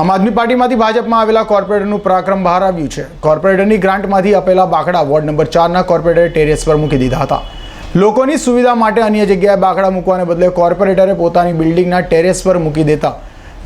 આમ આદમી પાર્ટીમાંથી ભાજપમાં આવેલા કોર્પોરેટરનું પરાક્રમ બહાર આવ્યું છે. કોર્પોરેટરની ગ્રાન્ટમાંથી આપેલા બાકડા વોર્ડ નંબર ચારના કોર્પોરેટરે ટેરેસ પર મૂકી દીધા હતા. લોકોની સુવિધા માટે અન્ય જગ્યાએ બાકડા મૂકવાને બદલે કોર્પોરેટરે પોતાની બિલ્ડિંગના ટેરેસ પર મૂકી દેતા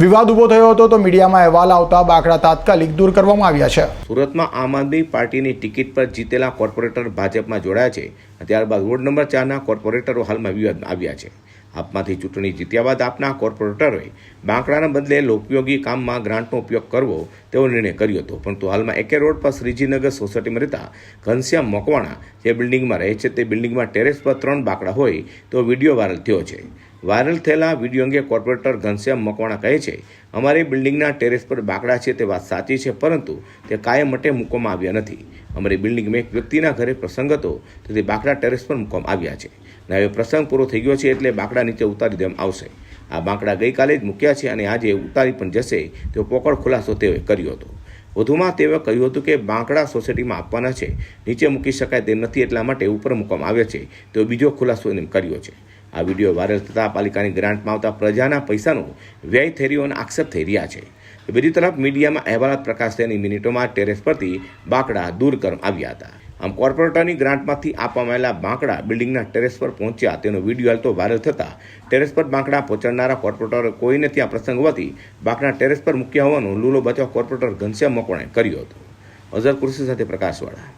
વિવાદ ઊભો થયો હતો તો મીડિયામાં અહેવાલ આવતા બાકડા તાત્કાલિક દૂર કરવામાં આવ્યા છે. સુરતમાં આમ આદમી પાર્ટીની ટિકિટ પર જીતેલા કોર્પોરેટર ભાજપમાં જોડાયા છે. ત્યારબાદ વોર્ડ નંબર ચારના કોર્પોરેટરો હાલમાં વિવાદમાં આવ્યા છે. આપમાંથી ચૂંટણી જીત્યા બાદ આપના કોર્પોરેટરોએ બાંકડાના બદલે લોકોપયોગી કામમાં ગ્રાન્ટનો ઉપયોગ કરવો તેવો નિર્ણય કર્યો હતો. પરંતુ હાલમાં એકે રોડ પર શ્રીજીનગર સોસાયટીમાં રહેતા ઘનશ્યામ મકવાણા જે બિલ્ડિંગમાં રહે છે તે બિલ્ડિંગમાં ટેરેસ પર ત્રણ બાંકડા હોય તો વીડિયો વાયરલ થયો છે. વાયરલ થયેલા વીડિયો અંગે કોર્પોરેટર ઘનશ્યામ મકવાણા કહે છે, અમારી બિલ્ડિંગના ટેરેસ પર બાકડા છે તે વાત સાચી છે, પરંતુ તે કાયમ માટે મૂકવામાં આવ્યા નથી. અમારી બિલ્ડિંગમાં એક વ્યક્તિના ઘરે પ્રસંગ હતો, તેથી બાકડા ટેરેસ પર મૂકવામાં આવ્યા છે. અને હવે પ્રસંગ પૂરો થઈ ગયો છે એટલે બાકડા નીચે ઉતારી દેવામાં આવશે. આ બાંકડા ગઈકાલે જ મૂક્યા છે અને આજે ઉતારી પણ જશે. તેવો પોકળ ખુલાસો તેઓએ કર્યો હતો. વધુમાં તેઓએ કહ્યું હતું કે, બાંકડા સોસાયટીમાં આપવાના છે. નીચે મૂકી શકાય તેમ નથી એટલા માટે ઉપર મૂકવામાં આવ્યા છે. તેવો બીજો ખુલાસો એને કર્યો છે. આ વીડિયો વાયરલ થતાં પાલિકાની ગ્રાન્ટમાં આવતા પ્રજાના પૈસાનો વ્યય થઈ રહ્યો અને આક્ષેપ થઈ રહ્યા છે. બીજી તરફ મીડિયામાં અહેવાલ પ્રકાશ થયાની મિનિટોમાં ટેરેસ પરથી બાંકડા દૂર કરવામાં આવ્યા હતા. આમ કોર્પોરેટરની ગ્રાન્ટમાંથી આપવામાં આવેલા બાંકડા બિલ્ડિંગના ટેરેસ પર પહોંચ્યા તેનો વીડિયો હાલતો વાયરલ થતાં ટેરેસ પર બાંકડા પહોંચાડનારા કોર્પોરેટર કોઈને ત્યાં પ્રસંગ હોવાથી બાંકડા ટેરેસ પર મૂક્યા હોવાનું લૂલો બચાવ કોર્પોરેટર ઘનશ્યામ મકવાણે કર્યો હતો. અઝર કુર્સી સાથે પ્રકાશવાળા.